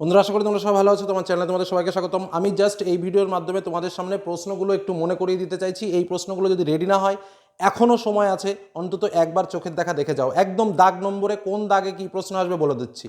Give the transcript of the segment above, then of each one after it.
বন্ধুরা, আশা করি তোমরা সবাই ভালো আছো, তোমার চ্যানেলে তোমাদের সবাইকে স্বাগতম। আমি জাস্ট এই ভিডিওর মাধ্যমে তোমাদের সামনে প্রশ্নগুলো একটু মনে করিয়ে দিতে চাইছি। এই প্রশ্নগুলো যদি রেডি না হয় এখনও সময় আছে, অন্তত একবার চোখের দেখা দেখে যাও। একদম দাগ নম্বরে কোন দাগে কি প্রশ্ন আসবে বলে দিচ্ছি।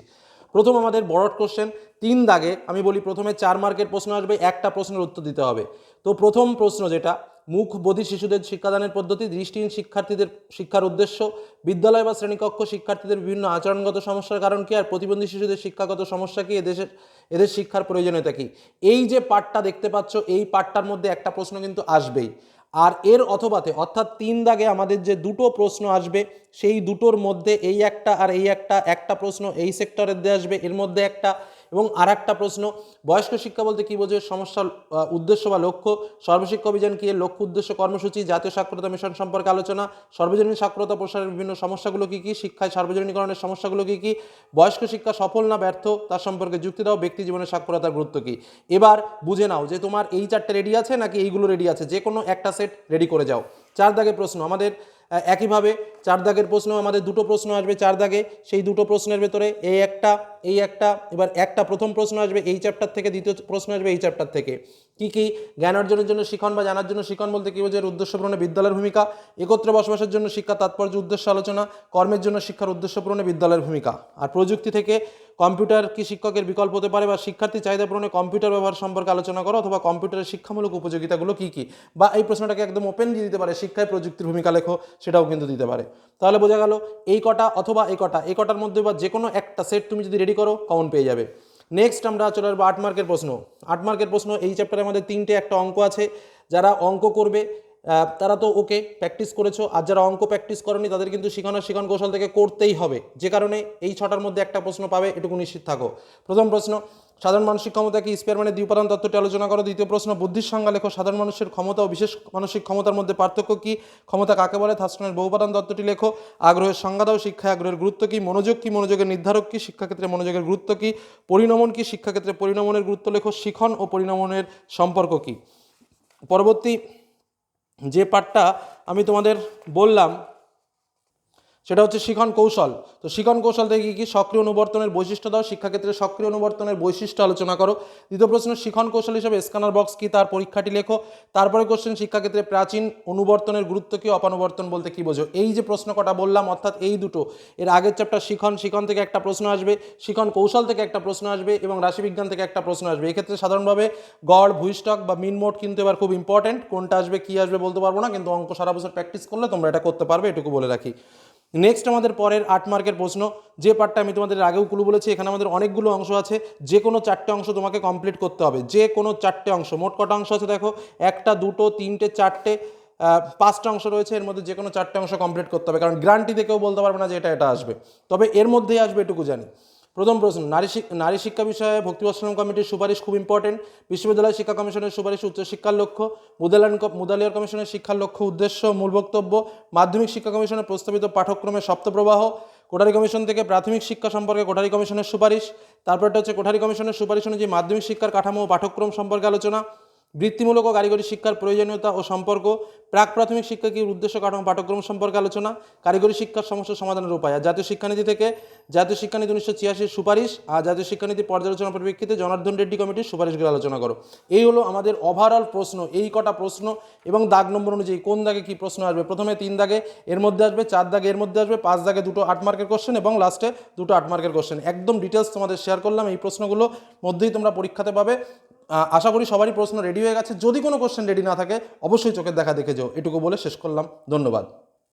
প্রথম আমাদের বড় কোশ্চেন তিন দাগে, আমি বলি প্রথমে চার মার্কের প্রশ্ন আসবে, একটা প্রশ্নের উত্তর দিতে হবে। তো প্রথম প্রশ্ন যেটা, মুখ বধির শিশুদের শিক্ষাদানের পদ্ধতি, দৃষ্টিহীন শিক্ষার্থীদের শিক্ষার উদ্দেশ্য, বিদ্যালয় বা শ্রেণীকক্ষ শিক্ষার্থীদের বিভিন্ন আচরণগত সমস্যার কারণ কি, আর প্রতিবন্ধী শিশুদের শিক্ষাগত সমস্যা কি, এদেশের, এদের শিক্ষার প্রয়োজনীয়তা কি? এই যে পাঠটা দেখতে পাচ্ছ, এই পাঠটার মধ্যে একটা প্রশ্ন কিন্তু আসবেই। আর এর অথবাতে, অর্থাৎ তিন দাগে আমাদের যে দুটো প্রশ্ন আসবে, সেই দুটোর মধ্যে এই একটা আর এই একটা একটা প্রশ্ন এই সেক্টরের দিয়ে আসবে, এর মধ্যে একটা এবং আর একটা প্রশ্ন বয়স্ক শিক্ষা বলতে কী বোঝে সমস্যা আহ, উদ্দেশ্য বা লক্ষ্য? সর্বশিক্ষা অভিযান কি লক্ষ্য উদ্দেশ্য কর্মসূচি জাতীয় সাক্ষরতা মিশন সম্পর্কে আলোচনা? সর্বজনীন সাক্ষরতা প্রসারের বিভিন্ন সমস্যাগুলো কী কী? শিক্ষায় সার্বজনীকরণের সমস্যাগুলো কী কী? বয়স্ক শিক্ষা সফল না ব্যর্থ? তার সম্পর্কে যুক্তি দাও। ব্যক্তি জীবনের সাক্ষরতার গুরুত্ব কী? এবার বুঝে নাও যে তোমার এই চারটে রেডি আছে নাকি এইগুলো রেডি আছে? যে কোনো একটা সেট রেডি করে যাও। চার দাগের প্রশ্ন আমাদের একইভাবে চার দাগের প্রশ্ন, আমাদের দুটো প্রশ্ন আসবে চার দাগে সেই দুটো প্রশ্নের ভেতরে এই একটা এই একটা, এবার একটা প্রথম প্রশ্ন আসবে এই চ্যাপ্টার থেকে, দ্বিতীয় প্রশ্ন আসবে এই চ্যাপ্টার থেকে। কি কি? জ্ঞান অর্জনের জন্য শিখন বা জানার জন্য শিখন বলতে কী বোঝায়? উদ্দেশ্য পূরণে বিদ্যালয়ের ভূমিকা। একত্রে বসবাসের জন্য শিক্ষা, তাৎপর্য, উদ্দেশ্য, আলোচনা। কর্মের জন্য শিক্ষার উদ্দেশ্য পূরণে বিদ্যালয়ের ভূমিকা। আর প্রযুক্তি থেকে কম্পিউটার কি শিক্ষকের বিকল্প হতে পারে বা শিক্ষার্থী চাহিদা পূরণে কম্পিউটার ব্যবহার সম্পর্কে আলোচনা করো অথবা কম্পিউটারের শিক্ষামূলক উপযোগিতাগুলো কী কী? বা এই প্রশ্নটাকে একদম ওপেন দিয়ে দিতে পারে, শিক্ষায় প্রযুক্তির ভূমিকা লেখো, সেটাও কিন্তু দিতে পারে। তাহলে বোঝা গেল, এই কটা অথবা এই কটা, এই কটার মধ্যে বা যে কোনো একটা সেট তুমি যদি রেডি করো কমন পেয়ে যাবে। নেক্সট আমরা চলে আসব আট মার্কের প্রশ্ন। আট মার্কের প্রশ্ন, এই চ্যাপ্টারে আমাদের তিনটে একটা অঙ্ক আছে, যারা অঙ্ক করবে তারা তো ওকে প্র্যাকটিস করেছ। আর যারা অঙ্ক প্র্যাকটিস করেনি, তাদের কিন্তু শিখানোর শিখন কৌশল থেকে করতেই হবে। যে কারণে এই ছটার মধ্যে একটা প্রশ্ন পাবে, এটুকু নিশ্চিত থাকো। প্রথম প্রশ্ন, সাধারণ মানসিক ক্ষমতা কি? স্পেয়ার মানে দ্বিউপাদান তত্ত্বটি আলোচনা করো। দ্বিতীয় প্রশ্ন, বুদ্ধির সংজ্ঞা লেখো। সাধারণ মানুষের ক্ষমতা ও বিশেষ মানসিক ক্ষমতার মধ্যে পার্থক্য কি? ক্ষমতা কাকে বলে? থাস্টনের বহুপাদান তত্ত্বটি লেখো। আগ্রহের সংজ্ঞা দাও, শিক্ষায় আগ্রহের গুরুত্ব কি? মনোযোগ কি? মনোযোগের নির্ধারক কি? শিক্ষাক্ষেত্রে মনোযোগের গুরুত্ব কি? পরিণমন কি? শিক্ষাক্ষেত্রে পরিণমনের গুরুত্ব লেখো। শিখন ও পরিণমনের সম্পর্ক কি? পরবর্তী যে পার্টটা আমি তোমাদের বললাম সেটা হচ্ছে শিখন কৌশল। তো শিখন কৌশল থেকে কী সক্রিয় অনুবর্তনের বৈশিষ্ট্য দাও? শিক্ষাক্ষেত্রে সক্রিয় অনুবর্তনের বৈশিষ্ট্য আলোচনা করো। দ্বিতীয় প্রশ্ন, শিখন কৌশল হিসেবে স্ক্যানার বক্স কি? তার পরীক্ষাটি লেখো। তারপরে কোশ্চেন শিক্ষাক্ষেত্রে প্রাচীন অনুবর্তনের গুরুত্ব কি? অপানুবর্তন বলতে কি বোঝো? এই যে প্রশ্ন কটা বললাম, অর্থাৎ এই দুটো, এর আগের চ্যাপ্টার শিখন শিখন থেকে একটা প্রশ্ন আসবে, শিখন কৌশল থেকে একটা প্রশ্ন আসবে এবং রাশিবিজ্ঞান থেকে একটা প্রশ্ন আসবে। এক্ষেত্রে সাধারণভাবে গড় ভূইস্টক বা মিন মোট কিন্তু এবার খুব ইম্পর্টেন্ট কোনটা আসবে, কি আসবে বলতে পারব না, কিন্তু অঙ্ক সারা বছর প্র্যাকটিস করলে তোমরা এটা করতে পারবে, এটুকু বলে রাখি। নেক্সট আমাদের পরের আট মার্কের প্রশ্ন, যে পার্টটা আমি তোমাদের আগেও কুলু বলেছি, এখানে আমাদের অনেকগুলো অংশ আছে, যে কোনো চারটে অংশ তোমাকে কমপ্লিট করতে হবে, যে কোনো চারটে অংশ, মোট কটা অংশ আছে দেখো, একটা, দুটো, তিনটে, চারটে পাঁচটা অংশ রয়েছে, এর মধ্যে যে কোনো চারটে অংশ কমপ্লিট করতে হবে, কারণ গ্রান্টিতে কেউ বলতে পারবে না যে এটা এটা আসবে। তবে এর মধ্যেই আসবে এটুকু জানি। প্রথম প্রশ্ন, নারী নারী শিক্ষা বিষয়ে ভক্তিবৎসলম কমিটির সুপারিশ খুব ইম্পর্টেন্ট বিশ্ববিদ্যালয় শিক্ষা কমিশনের সুপারিশ উচ্চশিক্ষার লক্ষ্য মুদালান মুদালিয়ার কমিশনের শিক্ষার লক্ষ্য উদ্দেশ্য, মূল বক্তব্য, মাধ্যমিক শিক্ষা কমিশনের প্রস্তাবিত পাঠ্যক্রমে সপ্তপ্রবাহ, কোঠারি কমিশন থেকে প্রাথমিক শিক্ষা সম্পর্কে কোঠারি কমিশনের সুপারিশ, তারপরটা হচ্ছে কোঠারি কমিশনের সুপারিশ অনুযায়ী মাধ্যমিক শিক্ষার কাঠামো ও পাঠ্যক্রম সম্পর্কে আলোচনা। বৃত্তিমূলক ও কারিগরি শিক্ষার প্রয়োজনীয়তা ও সম্পর্ক, প্রাক প্রাথমিক শিক্ষা কি উদ্দেশ্য কাঠামো পাঠ্যক্রম সম্পর্কে আলোচনা, কারিগরি শিক্ষার সমস্যা সমাধানের উপায় জাতীয় শিক্ষানীতি থেকে, জাতীয় শিক্ষানীতি উনিশশো ছিয়াশির সুপারিশ, আর জাতীয় শিক্ষানীতি পর্যালোচনা পরিপ্রেক্ষিতে জনার্দন রেড্ডি কমিটির সুপারিশগুলো আলোচনা করো। এই হলো আমাদের ওভারঅল প্রশ্ন, এই কটা প্রশ্ন এবং দাগ নম্বর অনুযায়ী কোন দাগে কি প্রশ্ন আসবে। প্রথমে তিন দাগে, এর মধ্যে আসবে, চার দাগে এর মধ্যে আসবে, পাঁচ দাগে দুটো আট মার্কের কোশ্চেন এবং লাস্টে দুটো আট মার্কের কোশ্চেন একদম ডিটেলস তোমাদের শেয়ার করলাম, এই প্রশ্নগুলো মধ্যেই তোমরা পরীক্ষাতে পাবে। আশা করি সবারই প্রশ্ন রেডি হয়ে গেছে। যদি কোনো কোশ্চেন রেডি না থাকে, অবশ্যই চোখের দেখা দেখে যাও। এটুকু বলে শেষ করলাম। ধন্যবাদ।